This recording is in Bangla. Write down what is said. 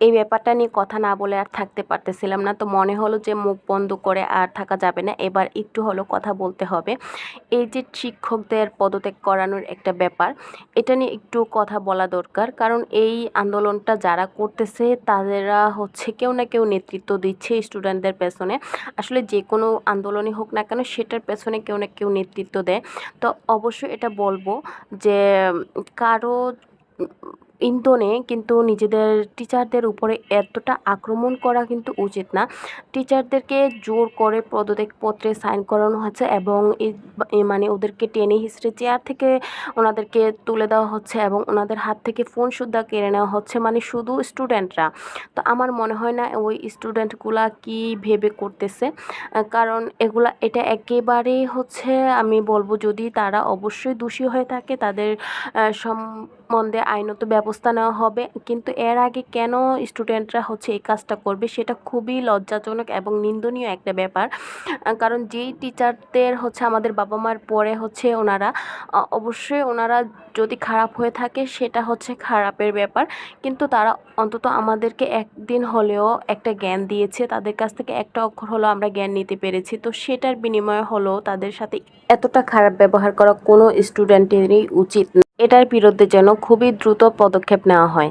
এই ব্যাপারটা নিয়ে কথা না বলে আর থাকতে পারতেছিলাম না। তো মনে হলো যে মুখ বন্ধ করে আর থাকা যাবে না। এবার একটু হলেও কথা বলতে হবে। এই যে শিক্ষকদের পদত্যাগ করানোর একটা ব্যাপার, এটা নিয়ে একটু কথা বলা দরকার। কারণ এই আন্দোলনটা যারা করতেছে, তাদেরা হচ্ছে কেউ না কেউ নেতৃত্ব দিচ্ছে স্টুডেন্টদের পেছনে। আসলে যে কোনো আন্দোলনই হোক না কেন, সেটার পেছনে কেউ না কেউ নেতৃত্ব দেয়। তো অবশ্যই এটা বলব যে, কারও ইন্ধনে কিন্তু নিজেদের টিচারদের উপরে এতটা আক্রমণ করা কিন্তু উচিত না। টিচারদেরকে জোর করে পদত্যাগ পত্রে সাইন করানো হচ্ছে এবং মানে ওদেরকে টেনে হিসড়ে চেয়ার থেকে ওনাদেরকে তুলে দেওয়া হচ্ছে এবং ওনাদের হাত থেকে ফোন সুদ্ধা কেড়ে নেওয়া হচ্ছে মানে শুধু স্টুডেন্টরা তো আমার মনে হয় না ওই স্টুডেন্টগুলা কি ভেবে করতেছে? কারণ এগুলা, এটা একেবারেই হচ্ছে আমি বলব যদি তারা অবশ্যই দোষী হয়ে থাকে তাদের সম্বন্ধে আইনত ব্যবস্থা নেওয়া হবে। কিন্তু এর আগে কেন স্টুডেন্টরা হচ্ছে এই কাজটা করবে সেটা খুবই লজ্জাজনক এবং নিন্দনীয় একটা ব্যাপার। কারণ যেই টিচারদের হচ্ছে আমাদের বাবা মার পরে হচ্ছে ওনারা অবশ্যই ওনারা যদি খারাপ হয়ে থাকে সেটা হচ্ছে খারাপের ব্যাপার। কিন্তু তারা অন্তত আমাদেরকে একদিন হলেও একটা জ্ঞান দিয়েছে। তাদের কাছ থেকে একটা অক্ষর হলেও আমরা জ্ঞান নিতে পেরেছি। তো সেটার বিনিময়ে হলেও তাদের সাথে এতটা খারাপ ব্যবহার করা কোনো স্টুডেন্টেরই উচিত না। এটার বিরুদ্ধে যেন খুবই দ্রুত পদক্ষেপ নেওয়া হয়।